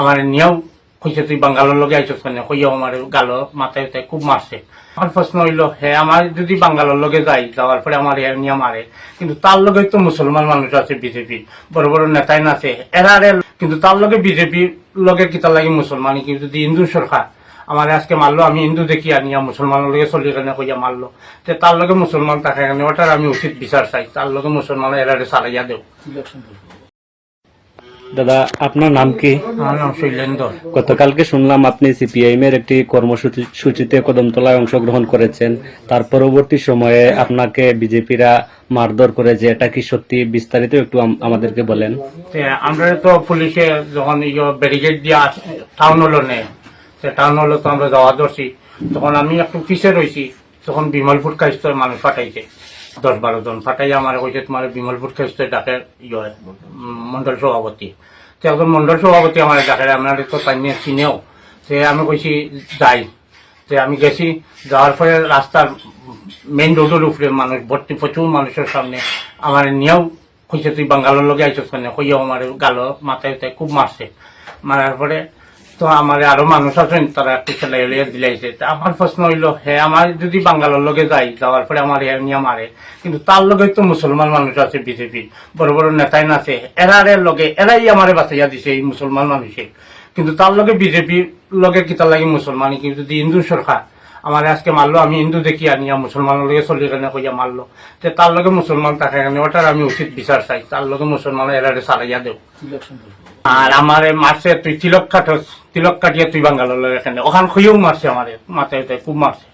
আমার নিয়েও কইছে, তুই বাঙ্গালোর লগে আইসস কেন? কইয়াও আমার গালো মাথায় উঠায়, খুব মারছে। আমার প্রশ্ন হইল, হে, আমার যদি বাঙ্গালোর লগে যাই, যাওয়ার পরে আমার এর নিয়ে মারে। কিন্তু তার লগে তো মুসলমান মানুষ আছে, বিজেপি। বড় বড় নেতাই নাছে এরারে কিন্তু তার লগে বিজেপির লগে কিতার লাগে মুসলমান, কিন্তু যদি হিন্দু সরকার আমার আজকে মারলো, আমি হিন্দু দেখি আনিয়া মুসলমানের লগে চলি কেনে কইয়া মারলো। তে তার লগে মুসলমান থাকে কেন, ওটার আমি উচিত বিচার চাই। তার লগে মুসলমান এরারে চালাইয়া দেও। দাদা আপনার নাম কি? আমার নাম শৈলেন্দ্র গতকালকে শুনলাম আপনি সিপিআইএম এর একটি কর্মসূচি সূচিতে কদমতলায় অংশগ্রহণ করেছেন। তার পরবর্তী সময়ে আপনাকে বিজেপিরা মারধর করে যে এটা কি সত্যি? বিস্তারিত একটু আমাদেরকে বলেন। আমরা তো পুলিশে যখন ইয়ে ব্যারিকেড দিয়া টাউন হলো নে সে টাউন হলো তো আমরা যাওয়া ধরছি। তখন আমি একটু পিছিয়ে রয়েছি তখন বিমলপুর কাজতে মানুষ ফাটাইছে দশ বারো জন। ফাটাই আমার কইছে, তোমার বিমলপুর কাজতে ডাকে ইয়ে মন্ডল সভাপতি। তো একজন মন্ডল সভাপতি আমার ডাকে আপনার তো তাই নিয়ে চিনেও। সে আমি কইছি, যাই। যে আমি গেছি, যাওয়ার পরে রাস্তার মেইন রোডের উপরে মানুষ, ভর্তি প্রচুর মানুষের সামনে আমার নিয়েও কইছে, তুই বাঙ্গালোর লগে আইসস কেন? কইয়াও আমার গালো মাথায় খুব মারছে। মারার পরে তো আমার আরও মানুষ আছেন, তারা একটু ছেলে এলিয়ে দিলাইছে আমার প্রশ্ন হইল, হে, আমার যদি বাঙ্গালোর লগে যাই, যাওয়ার পরে আমার হে নিয়ে মারে। কিন্তু তার লগে তো মুসলমান মানুষ আছে বিজেপির বড় বড় নেতাই নাছে এরারে লগে, এরাই আমারে বাঁচাইয়া দিছে এই মুসলমান মানুষে কিন্তু তার লগে বিজেপির লগে কিতার লাগে মুসলমান কিন্তু যদি হিন্দু সরকার। আমার আজকে মারলো আমি হিন্দু দেখি আনিয়া মুসলমানের লগে চলি কেনে কইয়া মারলো। তে তার লগে মুসলমান থাকে কেন ওটার আমি উচিত বিচার চাই। তার লগে মুসলমান এরারে চালাইয়া দেও। আর আমার মারছে তুই তিলক কাটস তিলক কাটিয়ে তুই বাঙ্গালোর এখানে ওখান খুঁয়েও মারছে আমার মাথায় খুব মারছে।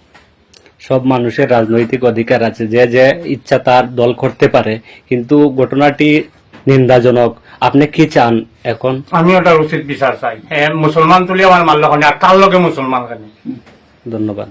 সব মানুষের রাজনৈতিক অধিকার আছে যে যে ইচ্ছা তার দল করতে পারে কিন্তু ঘটনাটি নিন্দাজনক। আপনি কি চান এখন? আমি ওটার উচিত বিচার চাই। হ্যাঁ মুসলমান তুলি আমার মারলো কেন আর তার লগে মুসলমান কেন। ধন্যবাদ।